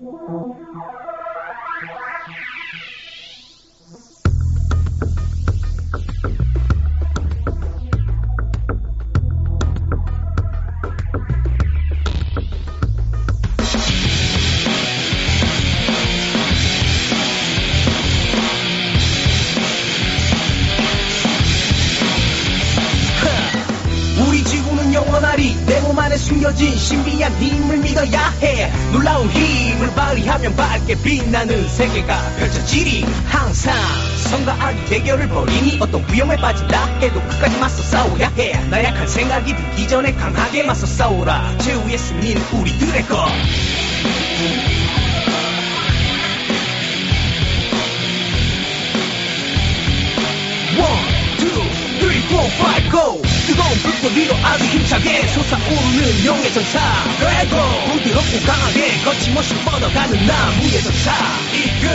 우 숨겨진 신비한 힘을 믿어야 해. 놀라운 힘을 발휘하면 밝게 빛나는 세계가 펼쳐지리. 항상 선과 악의 대결을 벌이니 어떤 위험에 빠진다 해도 끝까지 맞서 싸워야 해. 나약한 생각이 들기 전에 강하게 맞서 싸우라. 최후의 승리는 우리들의 것. One, two, three, four, five, go! 뜨거운 불꽃 위로 아주 힘차게 솟아오르는 용의 전사 레고 부드럽고 강하게 거침없이 뻗어가는 나무의 전사 이끌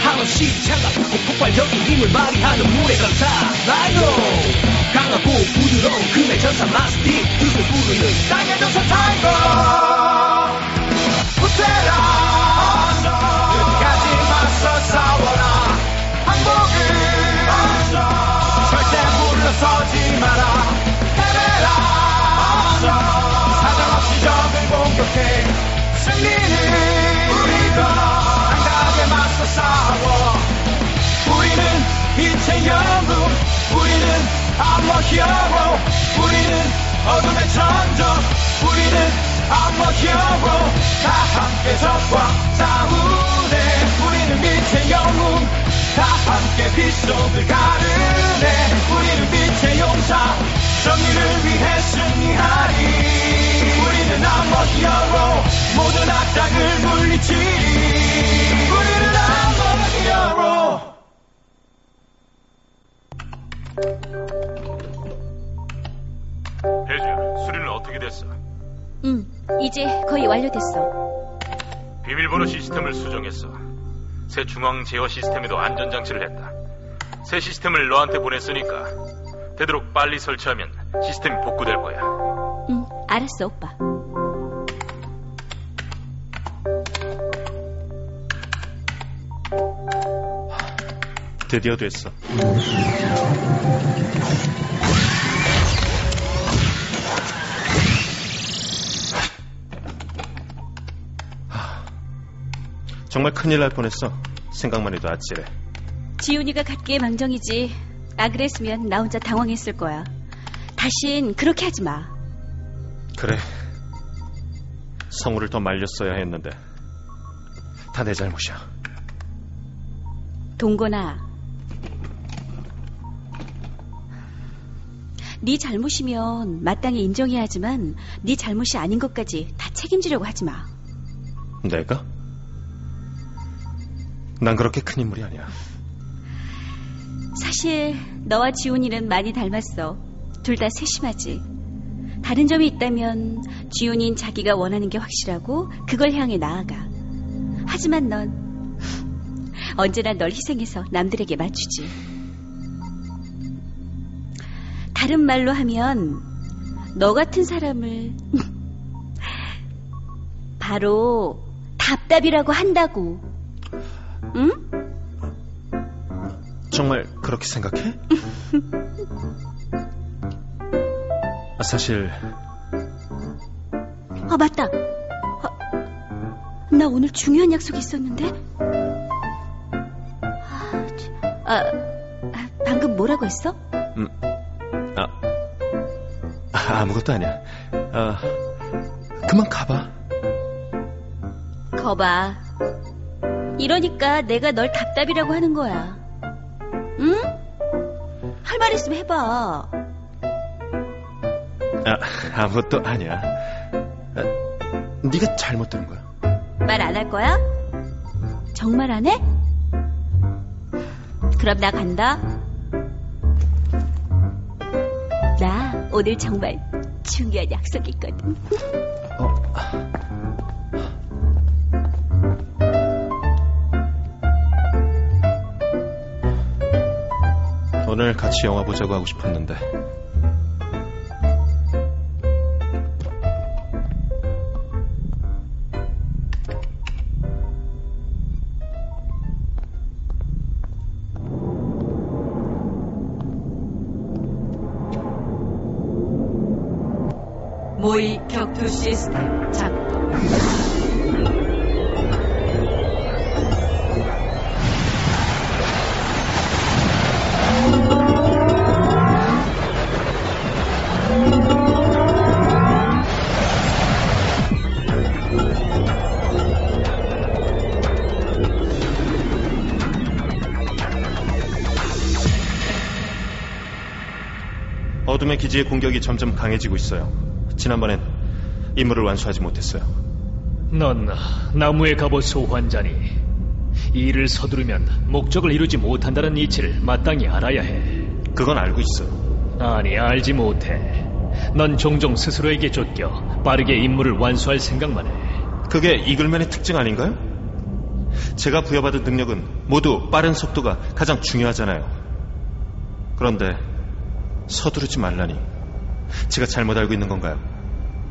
한없이 차가우고 폭발적인 힘을 발휘하는 물의 전사 라이노 강하고 부드러운 금의 전사 마스틱 뜻을 부르는 땅의 전사 타이거. 부테라 영웅 우리는 암호 히어로 우리는 어둠의 천적 우리는 암호 히어로 다 함께 적과 싸우네. 우리는 빛의 영웅 다 함께 빛 속을 가르네. 우리는 빛의 용사 정의를 위해 승리하리. 우리는 암호 히어로 모든 악당을 물리치리 이제 거의 완료됐어. 비밀번호 시스템을 수정했어. 새 중앙 제어 시스템에도 안전장치를 했다. 새 시스템을 너한테 보냈으니까 되도록 빨리 설치하면 시스템이 복구될 거야. 응, 알았어, 오빠. 드디어 됐어. 정말 큰일 날 뻔했어. 생각만 해도 아찔해. 지훈이가 갖기에 망정이지. 나 그랬으면 나 혼자 당황했을 거야. 다신 그렇게 하지 마. 그래. 성우를 더 말렸어야 했는데. 다 내 잘못이야. 동건아. 네 잘못이면 마땅히 인정해야 하지만 네 잘못이 아닌 것까지 다 책임지려고 하지 마. 내가? 난 그렇게 큰 인물이 아니야. 사실 너와 지훈이는 많이 닮았어. 둘 다 세심하지. 다른 점이 있다면 지훈이는 자기가 원하는 게 확실하고 그걸 향해 나아가. 하지만 넌 언제나 널 희생해서 남들에게 맞추지. 다른 말로 하면 너 같은 사람을 바로 답답이라고 한다고. 응? 정말 그렇게 생각해? 아, 사실 아, 맞다. 아, 나 오늘 중요한 약속이 있었는데? 아, 참. 아, 아, 방금 뭐라고 했어? 음, 아, 아, 아무것도 아니야. 아, 그만 가봐. 거봐. 이러니까 내가 널 답답이라고 하는 거야. 응? 할 말 있으면 해봐. 아, 아무것도 아니야. 아, 네가 잘못 들은 거야. 말 안 할 거야? 정말 안 해? 그럼 나 간다. 나 오늘 정말 중요한 약속이 있거든. 오늘 같이 영화 보자고 하고 싶었는데. 모의 격투 시스템 작동. 어둠의 기지의 공격이 점점 강해지고 있어요. 지난번엔 임무를 완수하지 못했어요. 넌 나무의 갑옷 소환자니 이 일을 서두르면 목적을 이루지 못한다는 이치를 마땅히 알아야 해. 그건 알고 있어요. 아니 알지 못해. 넌 종종 스스로에게 쫓겨 빠르게 임무를 완수할 생각만 해. 그게 이글맨의 특징 아닌가요? 제가 부여받은 능력은 모두 빠른 속도가 가장 중요하잖아요. 그런데 서두르지 말라니. 제가 잘못 알고 있는 건가요?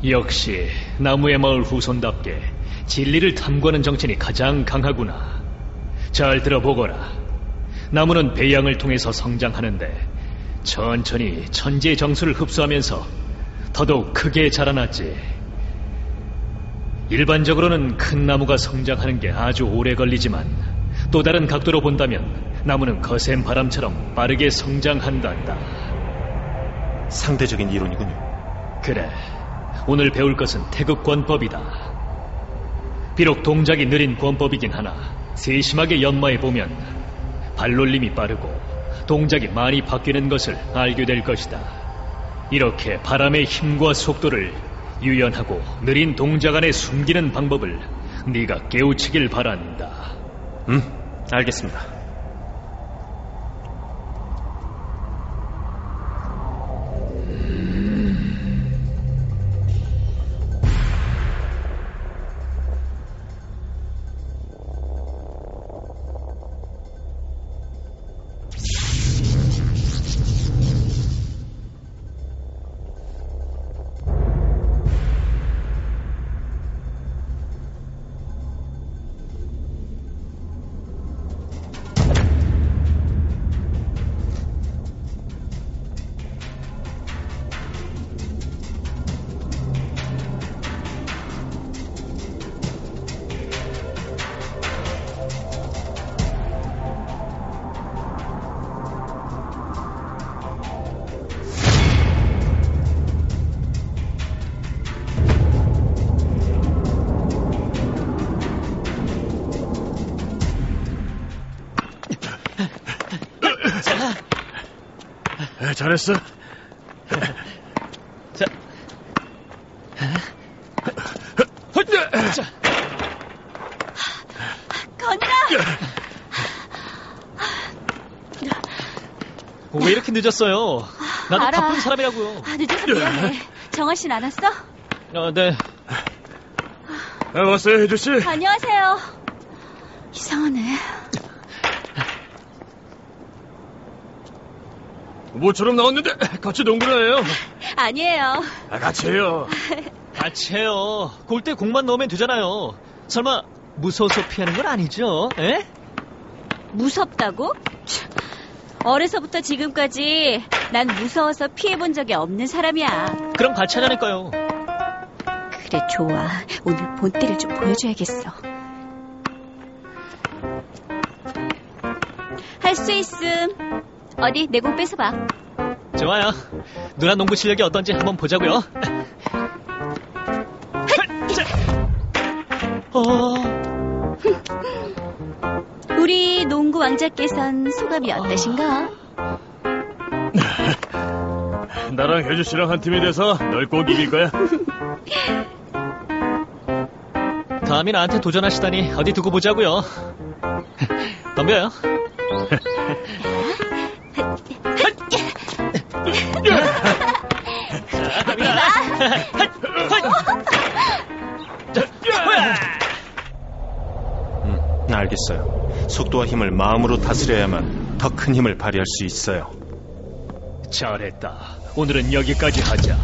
역시 나무의 마을 후손답게 진리를 탐구하는 정신이 가장 강하구나. 잘 들어보거라. 나무는 배양을 통해서 성장하는데 천천히 천지의 정수를 흡수하면서 더더욱 크게 자라났지. 일반적으로는 큰 나무가 성장하는 게 아주 오래 걸리지만 또 다른 각도로 본다면 나무는 거센 바람처럼 빠르게 성장한단다. 상대적인 이론이군요. 그래. 오늘 배울 것은 태극 권법이다. 비록 동작이 느린 권법이긴 하나 세심하게 연마해 보면 발놀림이 빠르고 동작이 많이 바뀌는 것을 알게 될 것이다. 이렇게 바람의 힘과 속도를 유연하고 느린 동작 안에 숨기는 방법을 네가 깨우치길 바란다. 음, 알겠습니다. 잘했어. 자. 자. 건다! 왜 이렇게 늦었어요? 나도 알아. 바쁜 사람이라고요. 아, 늦어서 미안해. 정아 씨는 안 왔어? 어, 네. 아, 왔어요, 혜주 씨? 안녕하세요. 이상하네. 모처럼 나왔는데 같이 농구를 해요. 아니에요. 아, 같이 해요. 같이 해요. 골대 공만 넣으면 되잖아요. 설마 무서워서 피하는 건 아니죠? 에? 무섭다고? 참, 어려서부터 지금까지 난 무서워서 피해본 적이 없는 사람이야. 그럼 같이 하자니까요. 그래, 좋아. 오늘 본때를 좀 보여줘야겠어. 할 수 있음. 어디, 내 공 뺏어봐. 좋아요. 누나 농구 실력이 어떤지 한번 보자고요. 어, 우리 농구 왕자께선 소감이 어떠신가? 나랑 혜주 씨랑 한 팀이 돼서 널 꼭 이길 거야. 감히 나한테 도전하시다니 어디 두고 보자고요. 덤벼요. 음, 알겠어요. 속도와 힘을 마음으로 다스려야만 더 큰 힘을 발휘할 수 있어요. 잘했다. 오늘은 여기까지 하자.